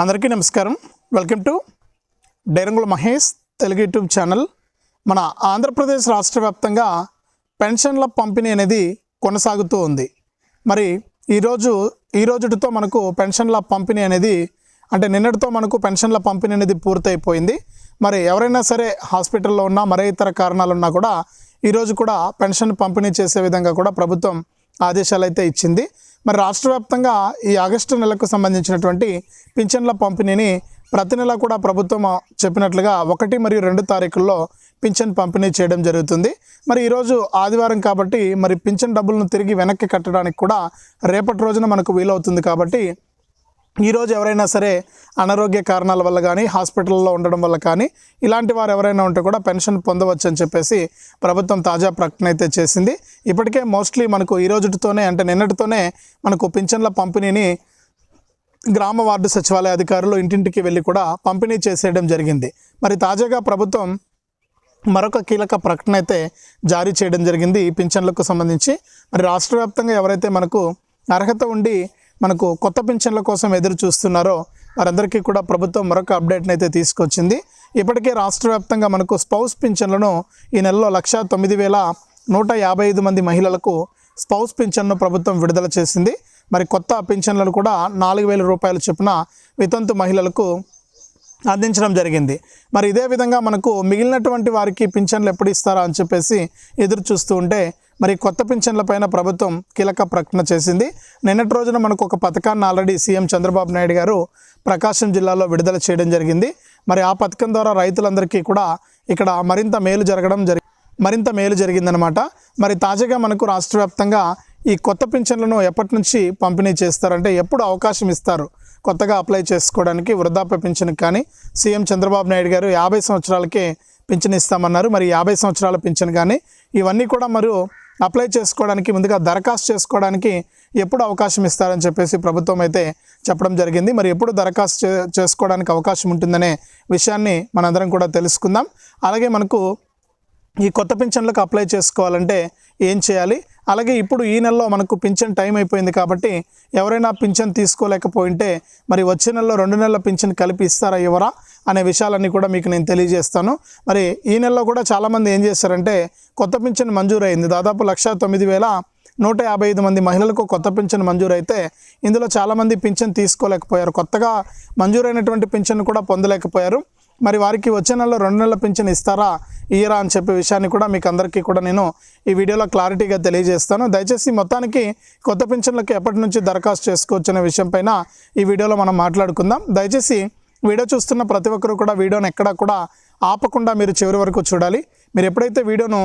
అందరికీ నమస్కారం. Welcome to Dairangula Mahesh Telugu YouTube channel. మన ఆంధ్రప్రదేశ్ రాష్ట్ర వ్యాప్తంగా పెన్షన్ల పంపిణీ అనేది కొనసాగుతూ ఉంది. మరి ఈరోజు ఈ రోజుతో మనకు పెన్షన్ల పంపిణీ అనేది అంటే నిన్నటితో మనకు పెన్షన్ల పంపిణీ అనేది పూర్తయిపోయింది. మరి ఎవరైనా సరే హాస్పిటల్లో ఉన్నా మరే ఇతర కారణాలు ఉన్నా కూడా ఈరోజు కూడా పెన్షన్ పంపిణీ చేసే విధంగా కూడా ప్రభుత్వం ఆదేశాలు అయితే ఇచ్చింది. మరి రాష్ట్ర వ్యాప్తంగా ఈ ఆగస్టు నెలకు సంబంధించినటువంటి పింఛన్ల పంపిణీని ప్రతి నెల కూడా ప్రభుత్వం చెప్పినట్లుగా ఒకటి మరియు రెండు తారీఖుల్లో పింఛన్ పంపిణీ చేయడం జరుగుతుంది. మరి ఈరోజు ఆదివారం కాబట్టి మరి పింఛన్ డబ్బులను తిరిగి వెనక్కి కట్టడానికి కూడా రేపటి రోజున మనకు వీలవుతుంది కాబట్టి ఈరోజు ఎవరైనా సరే అనారోగ్య కారణాల వల్ల కానీ హాస్పిటల్లో ఉండడం వల్ల కానీ ఇలాంటి వారు ఎవరైనా ఉంటే కూడా పెన్షన్ పొందవచ్చు అని చెప్పేసి ప్రభుత్వం తాజా ప్రకటన అయితే చేసింది. ఇప్పటికే మోస్ట్లీ మనకు ఈ రోజుతోనే అంటే నిన్నటితోనే మనకు పింఛన్ల పంపిణీని గ్రామ వార్డు సచివాలయ అధికారులు ఇంటింటికి వెళ్ళి కూడా పంపిణీ చేసేయడం జరిగింది. మరి తాజాగా ప్రభుత్వం మరొక కీలక ప్రకటన అయితే జారీ చేయడం జరిగింది ఈ పింఛన్లకు సంబంధించి. మరి రాష్ట్ర వ్యాప్తంగా ఎవరైతే మనకు అర్హత ఉండి మనకు కొత్త పింఛన్ల కోసం ఎదురు చూస్తున్నారో వారందరికీ కూడా ప్రభుత్వం మరొక అప్డేట్ని అయితే తీసుకొచ్చింది. ఇప్పటికే రాష్ట్ర వ్యాప్తంగా మనకు స్పౌస్ పింఛన్లను ఈ నెలలో లక్ష తొమ్మిది వేల నూట యాభై ఐదు మంది మహిళలకు స్పౌస్ పింఛన్ను ప్రభుత్వం విడుదల చేసింది. మరి కొత్త పింఛన్లను కూడా నాలుగు వేల రూపాయల చొప్పున వితంతు మహిళలకు అందించడం జరిగింది. మరి ఇదే విధంగా మనకు మిగిలినటువంటి వారికి పింఛన్లు ఎప్పుడు ఇస్తారా అని చెప్పేసి ఎదురు చూస్తూ ఉంటే మరి కొత్త పింఛన్ల పైన ప్రభుత్వం కీలక ప్రకటన చేసింది. నిన్నటి రోజున మనకు ఒక పథకాన్ని ఆల్రెడీ సీఎం చంద్రబాబు నాయుడు గారు ప్రకాశం జిల్లాలో విడుదల చేయడం జరిగింది. మరి ఆ పథకం ద్వారా రైతులందరికీ కూడా ఇక్కడ మరింత మేలు జరగడం జరి మరింత మేలు జరిగిందనమాట మరి తాజాగా మనకు రాష్ట్ర వ్యాప్తంగా ఈ కొత్త పింఛన్లను ఎప్పటి నుంచి పంపిణీ చేస్తారంటే ఎప్పుడు అవకాశం ఇస్తారు. కొత్తగా అప్లై చేసుకోవడానికి వృద్ధాప్య పింఛన్కి కానీ సీఎం చంద్రబాబు నాయుడు గారు యాభై సంవత్సరాలకే పింఛన్ ఇస్తామన్నారు. మరి యాభై సంవత్సరాల పింఛన్ కానీ ఇవన్నీ కూడా మరియు అప్లై చేసుకోవడానికి ముందుగా దరఖాస్తు చేసుకోవడానికి ఎప్పుడు అవకాశం ఇస్తారని చెప్పేసి ప్రభుత్వం అయితే చెప్పడం జరిగింది. మరి ఎప్పుడు దరఖాస్తు చే చేసుకోవడానికి అవకాశం ఉంటుందనే విషయాన్ని మనందరం కూడా తెలుసుకుందాం. అలాగే మనకు ఈ కొత్త పింఛన్లకు అప్లై చేసుకోవాలంటే ఏం చేయాలి? అలాగే ఇప్పుడు ఈ నెలలో మనకు పింఛన్ టైం అయిపోయింది కాబట్టి ఎవరైనా పింఛన్ తీసుకోలేకపోయింటే మరి వచ్చే నెలలో రెండు నెలల పింఛన్ కలిపి ఇస్తారా ఇవ్వరా అనే విషయాలన్నీ కూడా మీకు నేను తెలియజేస్తాను. మరి ఈ నెలలో కూడా చాలామంది ఏం చేస్తారంటే కొత్త పింఛన్ మంజూరైంది. దాదాపు లక్ష తొమ్మిది వేల నూట యాభై ఐదు మంది మహిళలకు కొత్త పింఛన్ మంజూరైతే ఇందులో చాలామంది పింఛన్ తీసుకోలేకపోయారు. కొత్తగా మంజూరైనటువంటి పింఛన్ కూడా పొందలేకపోయారు. మరి వారికి వచ్చే నెలలో రెండు నెలల పింఛన్ ఇస్తారా ఇయరా అని చెప్పే విషయాన్ని కూడా మీకు అందరికీ కూడా నేను ఈ వీడియోలో క్లారిటీగా తెలియజేస్తాను. దయచేసి మొత్తానికి కొత్త పింఛన్లకు ఎప్పటి నుంచి దరఖాస్తు చేసుకోవచ్చు అనే విషయంపైన ఈ వీడియోలో మనం మాట్లాడుకుందాం. దయచేసి వీడియో చూస్తున్న ప్రతి ఒక్కరూ కూడా వీడియోని ఎక్కడా కూడా ఆపకుండా మీరు చివరి వరకు చూడాలి. మీరు ఎప్పుడైతే వీడియోను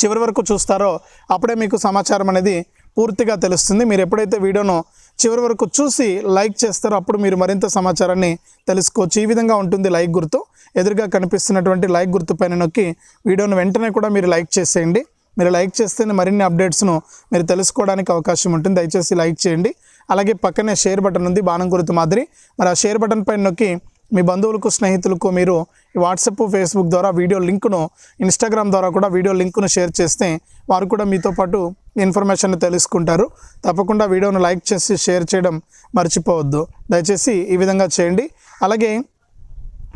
చివరి వరకు చూస్తారో అప్పుడే మీకు సమాచారం అనేది పూర్తిగా తెలుస్తుంది. మీరు ఎప్పుడైతే వీడియోను చివరి వరకు చూసి లైక్ చేస్తారు. అప్పుడు మీరు మరింత సమాచారాన్ని తెలుసుకోవచ్చు. ఈ విధంగా ఉంటుంది లైక్ గుర్తు. ఎదురుగా కనిపిస్తున్నటువంటి లైక్ గుర్తు పైన నొక్కి వీడియోను వెంటనే కూడా మీరు లైక్ చేసేయండి. మీరు లైక్ చేస్తేనే మరిన్ని అప్డేట్స్ను మీరు తెలుసుకోవడానికి అవకాశం ఉంటుంది. దయచేసి లైక్ చేయండి. అలాగే పక్కనే షేర్ బటన్ ఉంది. బాణం గుర్తు మాదిరి. మరి ఆ షేర్ బటన్ పైన నొక్కి మీ బంధువులకు స్నేహితులకు మీరు వాట్సాప్ ఫేస్బుక్ ద్వారా వీడియో లింక్ను ఇన్స్టాగ్రామ్ ద్వారా కూడా వీడియో లింక్ను షేర్ చేస్తే వారు కూడా మీతో పాటు ఇన్ఫర్మేషన్ తెలుసుకుంటారు. తప్పకుండా వీడియోను లైక్ చేసి షేర్ చేయడం మర్చిపోవద్దు. దయచేసి ఈ విధంగా చేయండి. అలాగే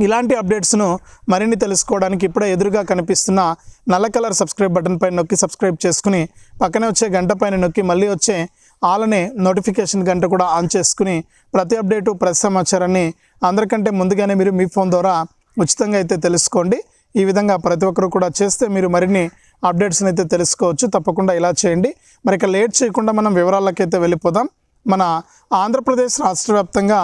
ఇలాంటి అప్డేట్స్ను మరిన్ని తెలుసుకోవడానికి ఇప్పుడే ఎదురుగా కనిపిస్తున్న నల్ల కలర్ సబ్స్క్రైబ్ బటన్ పైన నొక్కి సబ్స్క్రైబ్ చేసుకుని పక్కనే వచ్చే గంట పైన నొక్కి మళ్ళీ వచ్చే ఆలనే నోటిఫికేషన్ గంట కూడా ఆన్ చేసుకుని ప్రతి అప్డేటు ప్రతి సమాచారాన్ని అందరికంటే ముందుగానే మీరు మీ ఫోన్ ద్వారా ఉచితంగా అయితే తెలుసుకోండి. ఈ విధంగా ప్రతి ఒక్కరు కూడా చేస్తే మీరు మరిన్ని అప్డేట్స్ని అయితే తెలుసుకోవచ్చు. తప్పకుండా ఇలా చేయండి. మరి ఇక లేట్ చేయకుండా మనం వివరాలకైతే వెళ్ళిపోదాం. మన ఆంధ్రప్రదేశ్ రాష్ట్ర వ్యాప్తంగా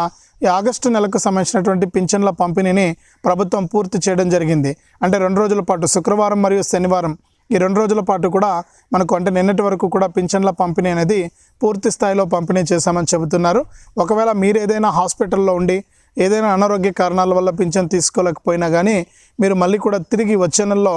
ఆగస్టు నెలకు సంబంధించినటువంటి పింఛన్ల పంపిణీని ప్రభుత్వం పూర్తి చేయడం జరిగింది. అంటే రెండు రోజుల పాటు శుక్రవారం మరియు శనివారం ఈ రెండు రోజుల పాటు కూడా మనకు అంటే నిన్నటి వరకు కూడా పింఛన్ల పంపిణీ అనేది పూర్తి స్థాయిలో పంపిణీ చేశామని చెబుతున్నారు. ఒకవేళ మీరు ఏదైనా హాస్పిటల్లో ఉండి ఏదైనా అనారోగ్య కారణాల వల్ల పింఛన్ తీసుకోలేకపోయినా కానీ మీరు మళ్ళీ కూడా తిరిగి వచ్చే నెలలో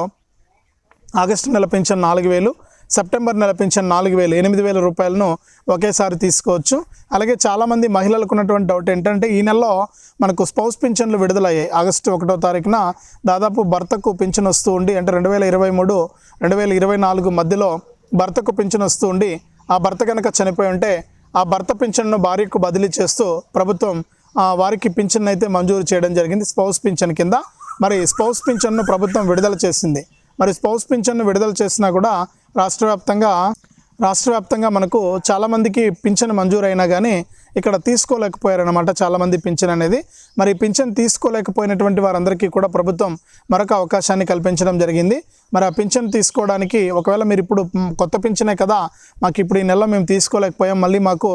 ఆగస్టు నెల పింఛన్ నాలుగు వేలు సెప్టెంబర్ నెల పింఛన్ నాలుగు వేలు ఎనిమిది వేల రూపాయలను ఒకేసారి తీసుకోవచ్చు. అలాగే చాలామంది మహిళలకు ఉన్నటువంటి డౌట్ ఏంటంటే ఈ నెలలో మనకు స్పౌస్ పింఛన్లు విడుదలయ్యాయి. ఆగస్టు ఒకటో తారీఖున దాదాపు భర్తకు పింఛన్ వస్తూ ఉండి అంటే రెండు వేల ఇరవై మూడు రెండు వేల ఇరవై నాలుగు మధ్యలో భర్తకు పింఛన్ వస్తూ ఉండి ఆ భర్త కనుక చనిపోయి ఉంటే ఆ భర్త పింఛన్ను భార్యకు బదిలీ చేస్తూ ప్రభుత్వం ఆ, వారికి పింఛన్ అయితే మంజూరు చేయడం జరిగింది స్పౌస్ పింఛన్ కింద. మరి స్పౌస్ పింఛన్ను ప్రభుత్వం విడుదల చేసింది. మరి స్పౌస్ పింఛన్ను విడుదల చేసినా కూడా రాష్ట్ర వ్యాప్తంగా రాష్ట్ర వ్యాప్తంగా మనకు చాలామందికి పింఛన్ మంజూరైనా కానీ ఇక్కడ తీసుకోలేకపోయారనమాట చాలామంది పింఛన్ అనేది. మరి పింఛన్ తీసుకోలేకపోయినటువంటి వారందరికీ కూడా ప్రభుత్వం మరొక అవకాశాన్ని కల్పించడం జరిగింది. మరి ఆ పింఛన్ తీసుకోవడానికి ఒకవేళ మీరు ఇప్పుడు కొత్త పింఛనే కదా మాకు ఇప్పుడు ఈ నెలలో మేము తీసుకోలేకపోయాం మళ్ళీ మాకు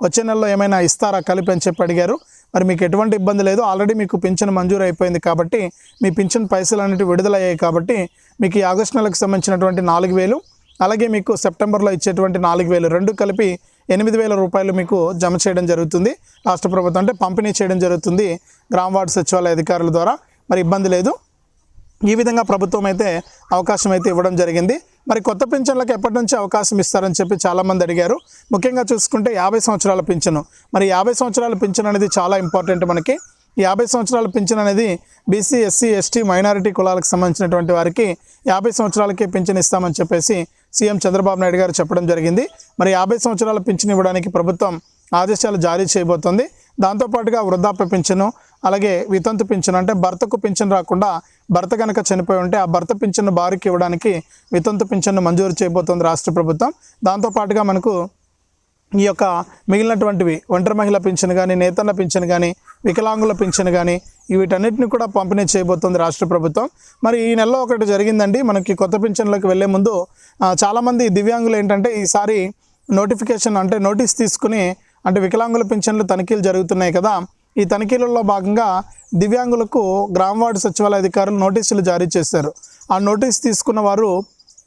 వచ్చే నెలలో ఏమైనా ఇస్తారా కలిపి అని చెప్పి అడిగారు. మరి మీకు ఎటువంటి ఇబ్బంది లేదు. ఆల్రెడీ మీకు పింఛన్ మంజూరు అయిపోయింది కాబట్టి మీ పింఛన్ పైసలు అనేవి విడుదలయ్యాయి కాబట్టి మీకు ఈ ఆగస్టు నెలకు సంబంధించినటువంటి నాలుగు వేలు అలాగే మీకు సెప్టెంబర్లో ఇచ్చేటువంటి నాలుగు వేలు రెండు కలిపి ఎనిమిది వేల రూపాయలు మీకు జమ చేయడం జరుగుతుంది. రాష్ట్ర ప్రభుత్వం అంటే పంపిణీ చేయడం జరుగుతుంది గ్రామ వార్డు సచివాలయ అధికారుల ద్వారా. మరి ఇబ్బంది లేదు. ఈ విధంగా ప్రభుత్వం అయితే అవకాశం అయితే ఇవ్వడం జరిగింది. మరి కొత్త పింఛన్లకు ఎప్పటి నుంచి అవకాశం ఇస్తారని చెప్పి చాలామంది అడిగారు. ముఖ్యంగా చూసుకుంటే యాభై సంవత్సరాల పింఛను. మరి యాభై సంవత్సరాల పింఛన్ అనేది చాలా ఇంపార్టెంట్ మనకి. యాభై సంవత్సరాల పింఛన్ అనేది బీసీ ఎస్సీ ఎస్టీ మైనారిటీ కులాలకు సంబంధించినటువంటి వారికి యాభై సంవత్సరాలకే పింఛన్ ఇస్తామని చెప్పేసి సీఎం చంద్రబాబు నాయుడు గారు చెప్పడం జరిగింది. మరి యాభై సంవత్సరాల పింఛన్ ఇవ్వడానికి ప్రభుత్వం ఆదేశాలు జారీ చేయబోతోంది. దాంతోపాటుగా వృద్ధాప్య పింఛను అలాగే వితంతు పింఛను అంటే భర్తకు పింఛను రాకుండా భర్త కనుక చనిపోయి ఉంటే ఆ భర్త పింఛను భార్యకి ఇవ్వడానికి వితంతు పింఛను మంజూరు చేయబోతోంది రాష్ట్ర ప్రభుత్వం. దాంతోపాటుగా మనకు ఈ యొక్క మిగిలినటువంటివి ఒంటరి మహిళ పింఛను కానీ నేతన్న పింఛను కానీ వికలాంగుల పింఛను కానీ వీటన్నిటిని కూడా పంపిణీ చేయబోతోంది రాష్ట్ర ప్రభుత్వం. మరి ఈ నెలలో ఒకటి జరిగిందండి. మనకి కొత్త పింఛన్లకు వెళ్ళే ముందు చాలామంది దివ్యాంగులు ఏంటంటే ఈసారి నోటిఫికేషన్ అంటే నోటీస్ తీసుకుని అంటే వికలాంగుల పింఛన్లు తనిఖీలు జరుగుతున్నాయి కదా. ఈ తనిఖీలలో భాగంగా దివ్యాంగులకు గ్రామ వార్డు సచివాలయ అధికారులు నోటీసులు జారీ చేశారు. ఆ నోటీస్ తీసుకున్న వారు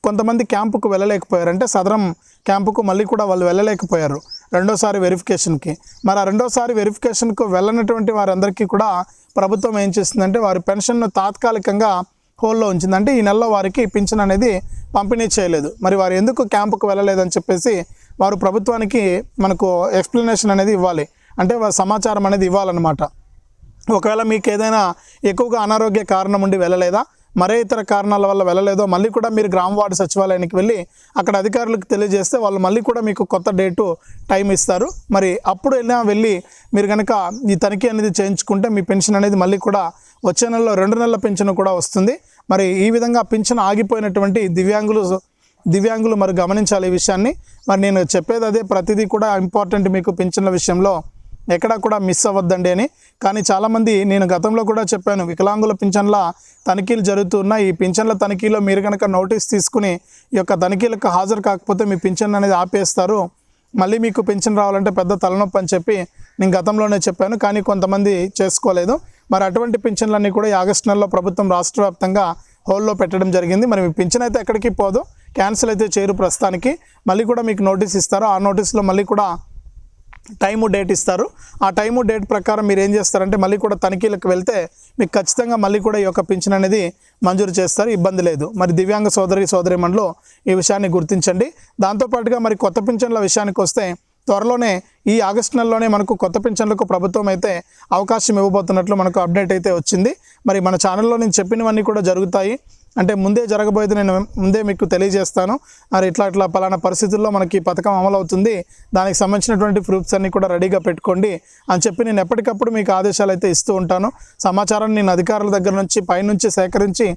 కొంతమంది క్యాంపుకు వెళ్ళలేకపోయారు. అంటే సదరం క్యాంపుకు మళ్ళీ కూడా వాళ్ళు వెళ్ళలేకపోయారు రెండోసారి వెరిఫికేషన్కి. మరి ఆ రెండోసారి వెరిఫికేషన్కు వెళ్ళనటువంటి వారందరికీ కూడా ప్రభుత్వం ఏం చేస్తుందంటే వారి పెన్షన్ను తాత్కాలికంగా హోల్లో ఉంచిందంటే ఈ నెలలో వారికి పింఛన్ అనేది పంపిణీ చేయలేదు. మరి వారు ఎందుకు క్యాంపుకు వెళ్ళలేదని చెప్పేసి వారు ప్రభుత్వానికి మనకు ఎక్స్ప్లెనేషన్ అనేది ఇవ్వాలి. అంటే సమాచారం అనేది ఇవ్వాలన్నమాట. ఒకవేళ మీకు ఏదైనా ఎక్కువగా అనారోగ్య కారణం ఉండి వెళ్ళలేదా మరే ఇతర కారణాల వల్ల వెళ్ళలేదో మళ్ళీ కూడా మీరు గ్రామ వార్డు సచివాలయానికి వెళ్ళి అక్కడ అధికారులకు తెలియజేస్తే వాళ్ళు మళ్ళీ కూడా మీకు కొత్త డేటు టైం ఇస్తారు. మరి అప్పుడు వెళ్ళినా వెళ్ళి మీరు కనుక ఈ తనిఖీ అనేది చేయించుకుంటే మీ పెన్షన్ అనేది మళ్ళీ కూడా వచ్చే నెలలో రెండు నెలల పెన్షన్ కూడా వస్తుంది. మరి ఈ విధంగా పెన్షన్ ఆగిపోయినటువంటి దివ్యాంగులు దివ్యాంగులు మరి గమనించాలి ఈ విషయాన్ని. మరి నేను చెప్పేది అదే ప్రతిదీ కూడా ఇంపార్టెంట్ మీకు పింఛన్ల విషయంలో ఎక్కడా కూడా మిస్ అవ్వద్దండి అని. కానీ చాలామంది నేను గతంలో కూడా చెప్పాను వికలాంగుల పింఛన్ల తనిఖీలు జరుగుతున్న ఈ పింఛన్ల తనిఖీలో మీరు కనుక నోటీస్ తీసుకుని ఈ యొక్క తనిఖీలకు హాజరు కాకపోతే మీ పింఛన్ అనేది ఆపేస్తారు. మళ్ళీ మీకు పింఛన్ రావాలంటే పెద్ద తలనొప్పి అని చెప్పి నేను గతంలోనే చెప్పాను కానీ కొంతమంది చేసుకోలేదు. మరి అటువంటి పింఛన్లన్నీ కూడా ఈ ఆగస్టు నెలలో ప్రభుత్వం రాష్ట్ర వ్యాప్తంగా హోల్లో పెట్టడం జరిగింది. మరి మీ పింఛన్ అయితే ఎక్కడికి పోదు. క్యాన్సిల్ అయితే చేయరు ప్రస్తుతానికి. మళ్ళీ కూడా మీకు నోటీస్ ఇస్తారు. ఆ నోటీస్లో మళ్ళీ కూడా టైము డేట్ ఇస్తారు. ఆ టైము డేట్ ప్రకారం మీరు ఏం చేస్తారంటే మళ్ళీ కూడా తనిఖీలకు వెళ్తే మీకు ఖచ్చితంగా మళ్ళీ కూడా ఈ యొక్క పింఛన్ అనేది మంజూరు చేస్తారు. ఇబ్బంది లేదు. మరి దివ్యాంగ సోదరి సోదరి మండలో ఈ విషయాన్ని గుర్తించండి. దాంతోపాటుగా మరి కొత్త పింఛన్ల విషయానికి వస్తే త్వరలోనే ఈ ఆగస్టు నెలలోనే మనకు కొత్త పింఛన్లకు ప్రభుత్వం అయితే అవకాశం ఇవ్వబోతున్నట్లు మనకు అప్డేట్ అయితే వచ్చింది. మరి మన ఛానల్లో నేను చెప్పినవన్నీ కూడా జరుగుతాయి. అంటే ముందే జరగబోయేది నేను ముందే మీకు తెలియజేస్తాను. మరి ఇట్లా ఇట్లా పలానా పరిస్థితుల్లో మనకి ఈ పథకం అమలు అవుతుంది దానికి సంబంధించినటువంటి ప్రూఫ్స్ అన్నీ కూడా రెడీగా పెట్టుకోండి అని చెప్పి నేను ఎప్పటికప్పుడు మీకు ఆదేశాలు అయితే ఇస్తూ ఉంటాను. సమాచారాన్ని నేను అధికారుల దగ్గర నుంచి పైనుంచి సేకరించి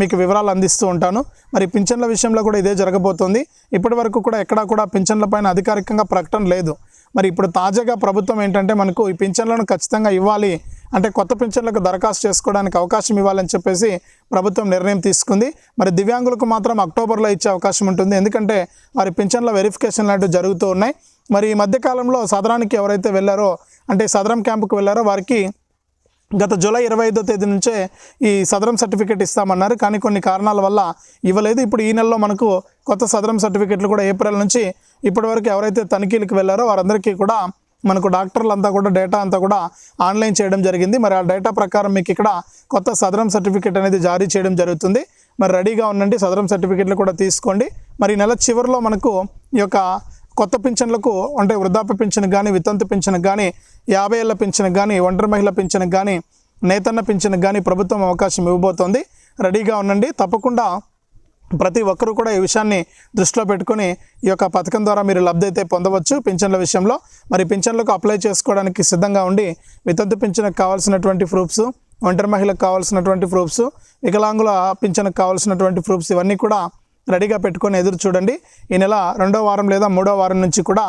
మీకు వివరాలు అందిస్తూ ఉంటాను. మరి పింఛన్ల విషయంలో కూడా ఇదే జరగబోతోంది. ఇప్పటి వరకు కూడా ఎక్కడా కూడా పింఛన్ల పైన అధికారికంగా ప్రకటన లేదు. మరి ఇప్పుడు తాజాగా ప్రభుత్వం ఏంటంటే మనకు ఈ పింఛన్లను ఖచ్చితంగా ఇవ్వాలి. అంటే కొత్త పింఛన్లకు దరఖాస్తు చేసుకోవడానికి అవకాశం ఇవ్వాలని చెప్పేసి ప్రభుత్వం నిర్ణయం తీసుకుంది. మరి దివ్యాంగులకు మాత్రం అక్టోబర్లో ఇచ్చే అవకాశం ఉంటుంది. ఎందుకంటే వారి పింఛన్ల వెరిఫికేషన్ లాంటివి జరుగుతూ ఉన్నాయి. మరి ఈ మధ్యకాలంలో సదరానికి ఎవరైతే వెళ్ళారో అంటే సదరం క్యాంపుకు వెళ్ళారో వారికి గత జూలై ఇరవై ఐదో తేదీ నుంచే ఈ సదరం సర్టిఫికేట్ ఇస్తామన్నారు. కానీ కొన్ని కారణాల వల్ల ఇవ్వలేదు. ఇప్పుడు ఈ నెలలో మనకు కొత్త సదరం సర్టిఫికేట్లు కూడా ఏప్రిల్ నుంచి ఇప్పటివరకు ఎవరైతే తనిఖీలకు వెళ్ళారో వారందరికీ కూడా మనకు డాక్టర్లు అంతా కూడా డేటా అంతా కూడా ఆన్లైన్ చేయడం జరిగింది. మరి ఆ డేటా ప్రకారం మీకు ఇక్కడ కొత్త సదరం సర్టిఫికేట్ అనేది జారీ చేయడం జరుగుతుంది. మరి రెడీగా ఉండండి సదరం సర్టిఫికేట్లు కూడా తీసుకోండి. మరి ఈ నెల చివరిలో మనకు ఈ యొక్క కొత్త పింఛన్లకు అంటే వృద్ధాప్య పింఛన్కి కానీ వితంతు పింఛన్కి కానీ యాభై ఏళ్ళ పింఛన్కి కానీ ఒంటరి మహిళ పింఛన్కి కానీ నేతన్న పింఛన్కి కానీ ప్రభుత్వం అవకాశం ఇవ్వబోతోంది. రెడీగా ఉండండి. తప్పకుండా ప్రతి ఒక్కరూ కూడా ఈ విషయాన్ని దృష్టిలో పెట్టుకొని ఈ యొక్క పథకం ద్వారా మీరు లబ్ధి అయితే పొందవచ్చు పింఛన్ల విషయంలో. మరి పింఛన్లకు అప్లై చేసుకోవడానికి సిద్ధంగా ఉండి వితంతు పింఛన్కు కావాల్సినటువంటి ప్రూఫ్స్ ఒంటరి మహిళకు కావాల్సినటువంటి ప్రూఫ్స్ వికలాంగుల పింఛన్కు కావాల్సినటువంటి ప్రూఫ్స్ ఇవన్నీ కూడా రెడీగా పెట్టుకొని ఎదురు చూడండి. ఈ నెల రెండో వారం లేదా మూడో వారం నుంచి కూడా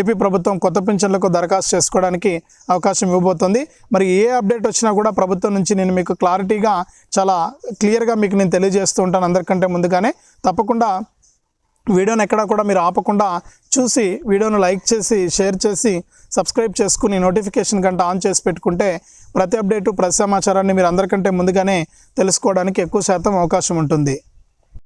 ఏపీ ప్రభుత్వం కొత్త పింఛన్లకు దరఖాస్తు చేసుకోవడానికి అవకాశం ఇవ్వబోతోంది. మరి ఏ అప్డేట్ వచ్చినా కూడా ప్రభుత్వం నుంచి నేను మీకు క్లారిటీగా చాలా క్లియర్గా మీకు నేను తెలియజేస్తూ ఉంటాను అందరికంటే ముందుగానే. తప్పకుండా వీడియోని ఎక్కడా కూడా మీరు ఆపకుండా చూసి వీడియోను లైక్ చేసి షేర్ చేసి సబ్స్క్రైబ్ చేసుకుని నోటిఫికేషన్ గంట ఆన్ చేసి పెట్టుకుంటే ప్రతి అప్డేటు ప్రతి సమాచారాన్ని మీరు అందరికంటే ముందుగానే తెలుసుకోవడానికి ఎక్కువ శాతం అవకాశం ఉంటుంది.